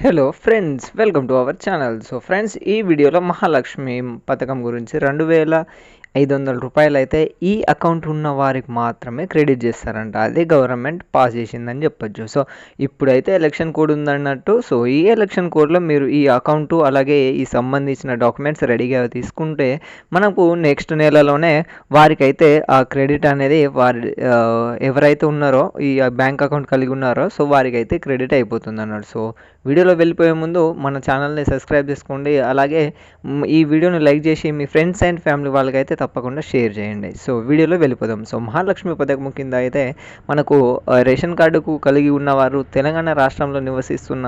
Hello friends welcome to our channel so friends ఈ వీడియోలో మహాలక్ష్మి పథకం గురించి రెండు వేల ఐదు వందల రూపాయలు అయితే ఈ అకౌంట్ ఉన్న వారికి మాత్రమే క్రెడిట్ చేస్తారంట. అది గవర్నమెంట్ పాస్ చేసిందని చెప్పొచ్చు. సో ఇప్పుడైతే ఎలక్షన్ కోడ్ ఉందన్నట్టు. సో ఈ ఎలక్షన్ కోడ్లో మీరు ఈ అకౌంట్ అలాగే ఈ సంబంధించిన డాక్యుమెంట్స్ రెడీగా తీసుకుంటే మనకు నెక్స్ట్ నెలలోనే వారికైతే ఆ క్రెడిట్ అనేది వారి ఎవరైతే ఉన్నారో ఈ బ్యాంక్ అకౌంట్ కలిగి ఉన్నారో సో వారికైతే క్రెడిట్ అయిపోతుంది అన్నాడు సో వీడియోలో వెళ్ళిపోయే ముందు మన ఛానల్ని సబ్స్క్రైబ్ చేసుకోండి. అలాగే ఈ వీడియోని లైక్ చేసి మీ ఫ్రెండ్స్ అండ్ ఫ్యామిలీ వాళ్ళకైతే తప్పకుండా షేర్ చేయండి. సో వీడియోలో వెళ్ళిపోదాం. సో మహాలక్ష్మి పథకం కింద అయితే మనకు రేషన్ కార్డుకు కలిగి ఉన్నవారు తెలంగాణ రాష్ట్రంలో నివసిస్తున్న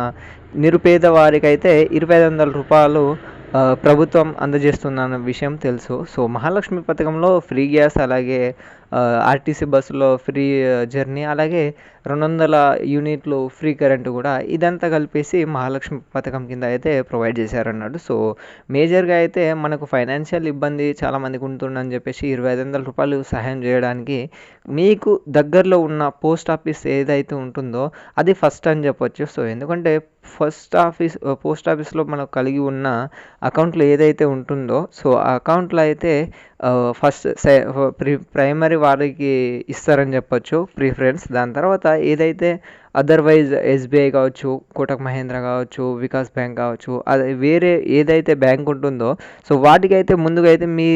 నిరుపేద వారికైతే ఇరవై ఐదు వందల రూపాయలు ప్రభుత్వం అందజేస్తున్న విషయం తెలుసు. సో మహాలక్ష్మి పథకంలో ఫ్రీ గ్యాస్ అలాగే ఆర్టీసీ బస్సులో ఫ్రీ జర్నీ అలాగే రెండు వందల యూనిట్లు ఫ్రీ కరెంటు కూడా ఇదంతా కలిపేసి మహాలక్ష్మి పథకం కింద అయితే ప్రొవైడ్ చేశారన్నాడు. సో మేజర్గా అయితే మనకు ఫైనాన్షియల్ ఇబ్బంది చాలామందికి ఉంటుందని చెప్పేసి ఇరవై ఐదు వందల రూపాయలు సహాయం చేయడానికి మీకు దగ్గరలో ఉన్న పోస్ట్ ఆఫీస్ ఏదైతే ఉంటుందో అది ఫస్ట్ అని చెప్పొచ్చు. సో ఎందుకంటే ఫస్ట్ ఆఫీస్ పోస్ట్ ఆఫీస్లో మనకు కలిగి ఉన్న అకౌంట్లో ఏదైతే ఉంటుందో సో ఆ అకౌంట్లో అయితే ఫస్ట్ ప్రి ప్రైమరీ వారికి ఇస్తారని చెప్పొచ్చు ప్రిఫరెన్స్ దాని తర్వాత ఏదైతే అదర్వైజ్ ఎస్బీఐ కావచ్చు కోటక్ మహేంద్ర కావచ్చు వికాస్ బ్యాంక్ కావచ్చు అది వేరే ఏదైతే బ్యాంక్ ఉంటుందో సో వాటికైతే ముందుగా అయితే మీ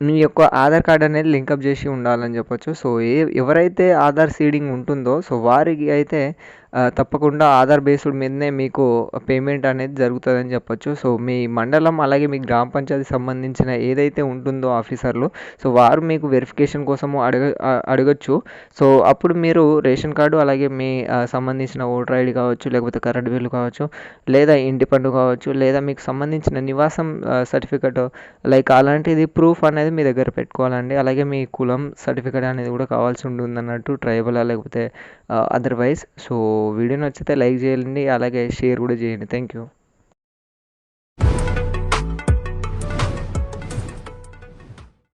మీ యొక్క ఆధార్ కార్డ్ అనేది లింకప్ చేసి ఉండాలని చెప్పొచ్చు. సో ఏ ఎవరైతే ఆధార్ సీడింగ్ ఉంటుందో సో వారికి అయితే తప్పకుండా ఆధార్ బేస్డ్ మీదనే మీకు పేమెంట్ అనేది జరుగుతుందని చెప్పొచ్చు. సో మీ మండలం అలాగే మీ గ్రామ పంచాయతీ సంబంధించిన ఏదైతే ఉంటుందో ఆఫీసర్లు సో వారు మీకు వెరిఫికేషన్ కోసము అడగ అడగచ్చు. సో అప్పుడు మీరు రేషన్ కార్డు అలాగే మీ సంబంధించిన ఓటర్ ఐడి కావచ్చు లేకపోతే కరెంట్ బిల్లు కావచ్చు లేదా ఇంటి పన్ను కావచ్చు లేదా మీకు సంబంధించిన నివాసం సర్టిఫికెట్ లైక్ అలాంటిది ప్రూఫ్ అనేది మీ దగ్గర పెట్టుకోవాలండి. అలాగే మీ కులం సర్టిఫికేట్ అనేది కూడా కావాల్సి ఉంటుంది అన్నట్టు ట్రైబల్ లేకపోతే అదర్వైజ్. సో వీడియో నచ్చితే లైక్ చేయండి అలాగే షేర్ కూడా చేయండి. Thank you